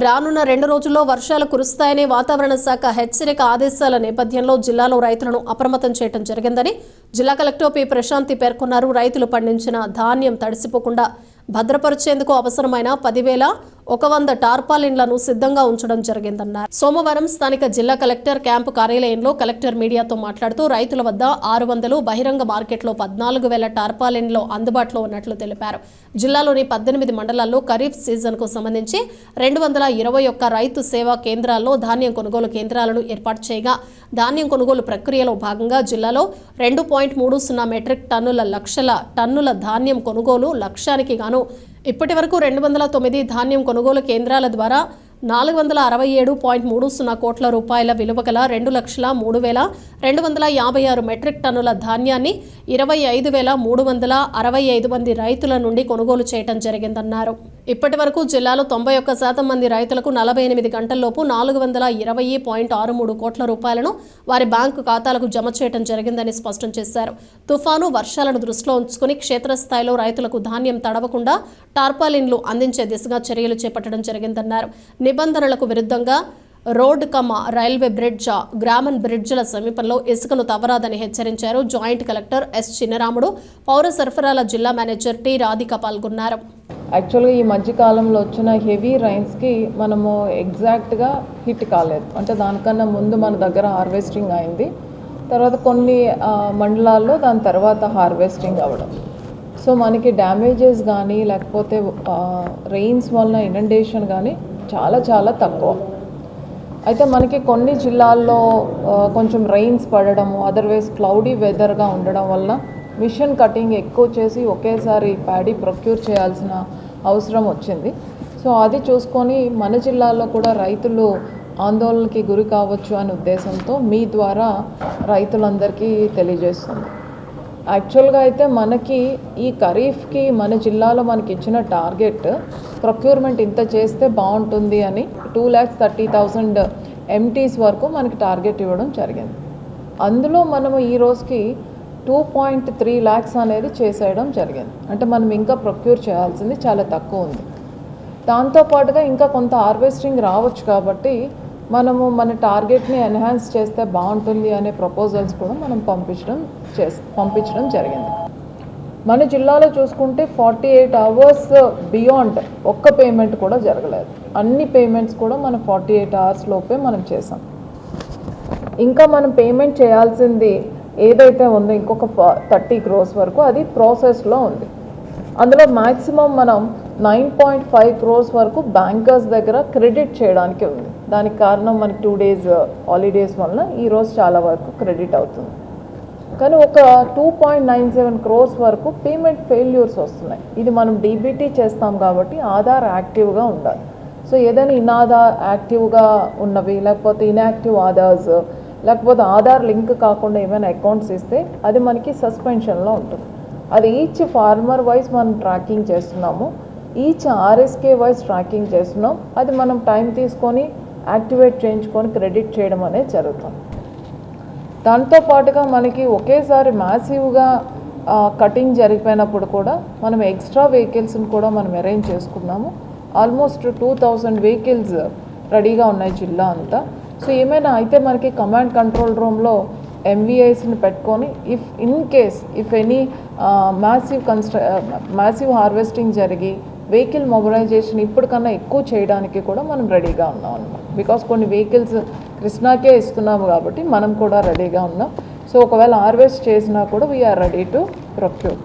రానున్న రెండు రోజుల్లో వర్షాలు కురుస్తాయని వాతావరణ శాఖ హెచ్చరిక ఆదేశాల నేపథ్యంలో జిల్లాలో రైతులను అప్రమత్తం చేయడం జరిగిందని జిల్లా కలెక్టర్ పి ప్రశాంతి పేర్కొన్నారు. రైతులు పండించిన ధాన్యం తడిసిపోకుండా భద్రపరిచేందుకు అవసరమైన పదివేల ఒక వంద టార్పాలిన్లను సిద్ధంగా ఉంచడం జరిగిందన్నారు. సోమవారం స్థానిక జిల్లా కలెక్టర్ క్యాంపు కార్యాలయంలో కలెక్టర్ మీడియాతో మాట్లాడుతూ రైతుల వద్ద ఆరు వందలు బహిరంగ మార్కెట్లో పద్నాలుగు వేల టార్పాలిన్లు అందుబాటులో ఉన్నట్లు తెలిపారు. జిల్లాలోని పద్దెనిమిది మండలాల్లో ఖరీఫ్ సీజన్కు సంబంధించి రెండు వందల ఇరవై ఒక్క రైతు సేవా కేంద్రాల్లో ధాన్యం కొనుగోలు కేంద్రాలను ఏర్పాటు చేయగా ధాన్యం కొనుగోలు ప్రక్రియలో భాగంగా జిల్లాలో రెండు పాయింట్ మూడు సున్నా మెట్రిక్ టన్నుల లక్షల టన్నుల ధాన్యం కొనుగోలు లక్ష్యానికి గాను ఇప్పటి వరకు రెండు వందల తొమ్మిది ధాన్యం కొనుగోలు కేంద్రాల ద్వారా నాలుగు వందల అరవై ఏడు పాయింట్ మూడు సున్నా కోట్ల రూపాయల విలువ గల రెండు లక్షల మూడు వేల రెండు వందల యాభై ఆరు మెట్రిక్ టన్నుల ధాన్యాన్ని ఇరవై ఐదు వేల మూడు వందల అరవై ఐదు మంది రైతుల నుండి కొనుగోలు చేయడం జరిగిందన్నారు. ఇప్పటి వరకు జిల్లాలో తొంభై ఒక్క శాతం మంది రైతులకు నలభై ఎనిమిది గంటల్లోపు నాలుగు వందల ఇరవై పాయింట్ ఆరు మూడు కోట్ల రూపాయలను వారి బ్యాంకు ఖాతాలకు జమ చేయడం జరిగిందని స్పష్టం చేశారు. తుఫాను వర్షాలను దృష్టిలో ఉంచుకుని క్షేత్రస్థాయిలో రైతులకు ధాన్యం తడవకుండా టార్పాలిన్లు అందించే దిశగా చర్యలు చేపట్టడం జరిగిందన్నారు. నిబంధనలకు విరుద్ధంగా రోడ్ కమ రైల్వే బ్రిడ్జ్ గ్రామన్ బ్రిడ్జ్ల సమీపంలో ఇసుకను తవ్వరాదని హెచ్చరించారు జాయింట్ కలెక్టర్ ఎస్ చిన్నరాముడు. పౌర సరఫరాల జిల్లా మేనేజర్ టి రాధిక పాల్గొన్నారు. యాక్చువల్గా ఈ మధ్యకాలంలో వచ్చిన హెవీ రైన్స్కి మనము ఎగ్జాక్ట్గా హిట్ కాలేదు. అంటే దానికన్నా ముందు మన దగ్గర హార్వెస్టింగ్ అయింది. తర్వాత కొన్ని మండలాల్లో దాని తర్వాత హార్వెస్టింగ్ అవ్వడం. సో మనకి డ్యామేజెస్ కానీ లేకపోతే రెయిన్స్ వలన ఇనండేషన్ కానీ చాలా చాలా తక్కువ. అయితే మనకి కొన్ని జిల్లాల్లో కొంచెం రెయిన్స్ పడడము అదర్వైజ్ క్లౌడీ వెదర్గా ఉండడం వల్ల మిషన్ కటింగ్ ఎక్కువ చేసి ఒకేసారి ప్యాడీ ప్రొక్యూర్ చేయాల్సిన అవసరం వచ్చింది. సో అది చూసుకొని మన జిల్లాలో కూడా రైతులు ఆందోళనకి గురి కావచ్చు అనే ఉద్దేశంతో మీ ద్వారా రైతులందరికీ తెలియజేస్తుంది. యాక్చువల్గా అయితే మనకి ఈ ఖరీఫ్కి మన జిల్లాలో మనకి ఇచ్చిన టార్గెట్ ప్రొక్యూర్మెంట్ ఇంత చేస్తే బాగుంటుంది అని two lakhs thirty thousand MTs వరకు మనకి టార్గెట్ ఇవ్వడం జరిగింది. అందులో మనము ఈ రోజుకి టూ పాయింట్ త్రీ ల్యాక్స్ అనేది చేసేయడం జరిగింది. అంటే మనం ఇంకా ప్రొక్యూర్ చేయాల్సింది చాలా తక్కువ ఉంది. దాంతోపాటుగా ఇంకా కొంత హార్వెస్టింగ్ రావచ్చు కాబట్టి మనము మన టార్గెట్ని ఎన్హాన్స్ చేస్తే బాగుంటుంది అనే ప్రపోజల్స్ కూడా మనం పంపించడం చేస్ పంపించడం జరిగింది. మన జిల్లాలో చూసుకుంటే ఫార్టీ ఎయిట్ అవర్స్ బియాండ్ ఒక్క పేమెంట్ కూడా జరగలేదు. అన్ని పేమెంట్స్ కూడా మనం ఫార్టీ ఎయిట్ అవర్స్ లోపే మనం చేసాం. ఇంకా మనం పేమెంట్ చేయాల్సింది ఏదైతే ఉందో ఇంకొక థర్టీ క్రోర్స్ వరకు అది ప్రాసెస్లో ఉంది. అందులో మ్యాక్సిమం మనం నైన్ పాయింట్ ఫైవ్ క్రోర్స్ వరకు బ్యాంకర్స్ దగ్గర క్రెడిట్ చేయడానికి ఉంది. దానికి కారణం మనకి టూ డేస్ హాలిడేస్ వలన ఈరోజు చాలా వరకు క్రెడిట్ అవుతుంది. కానీ ఒక two point nine seven crores వరకు పేమెంట్ ఫెయిల్యూర్స్ వస్తున్నాయి. ఇది మనం డీబీటీ చేస్తాం కాబట్టి ఆధార్ యాక్టివ్గా ఉండాలి. సో ఏదైనా ఇనాధార్ యాక్టివ్గా ఉన్నవి లేకపోతే ఇన్యాక్టివ్ ఆధార్స్ లేకపోతే ఆధార్ లింక్ కాకుండా ఏమైనా అకౌంట్స్ ఇస్తే అది మనకి సస్పెన్షన్లో ఉంటుంది. అది ఈచ్ ఫార్మర్ వైజ్ మనం ట్రాకింగ్ చేస్తున్నాము ఈచ్ ఆర్ఎస్కే వైజ్ ట్రాకింగ్ చేస్తున్నాం అది మనం టైం తీసుకొని యాక్టివేట్ చేయించుకొని క్రెడిట్ చేయడం అనేది జరుగుతుంది. దాంతో పాటుగా మనకి ఒకేసారి మ్యాసివ్గా కటింగ్ జరిగిపోయినప్పుడు కూడా మనం ఎక్స్ట్రా వెహికల్స్ని కూడా మనం అరేంజ్ చేసుకున్నాము. ఆల్మోస్ట్ టూ థౌజండ్ వెహికల్స్ రెడీగా ఉన్నాయి జిల్లా అంతా. సో ఏమైనా అయితే మనకి కమాండ్ కంట్రోల్ రూమ్లో ఎంవీఐస్ని పెట్టుకొని if in case if any massive కన్స్ట్ర massive harvesting జరిగి వెహికల్ మొబిలైజేషన్ ఇప్పటికన్నా ఎక్కువ చేయడానికి కూడా మనం రెడీగా ఉన్నాం అనమాట బికాస్ కొన్ని వెహికల్స్ కృష్ణాకే ఇస్తున్నాము కాబట్టి మనం కూడా రెడీగా ఉన్నాం. సో ఒకవేళ హార్వెస్ట్ చేసినా కూడా వీఆర్ రెడీ టు ప్రొక్యూర్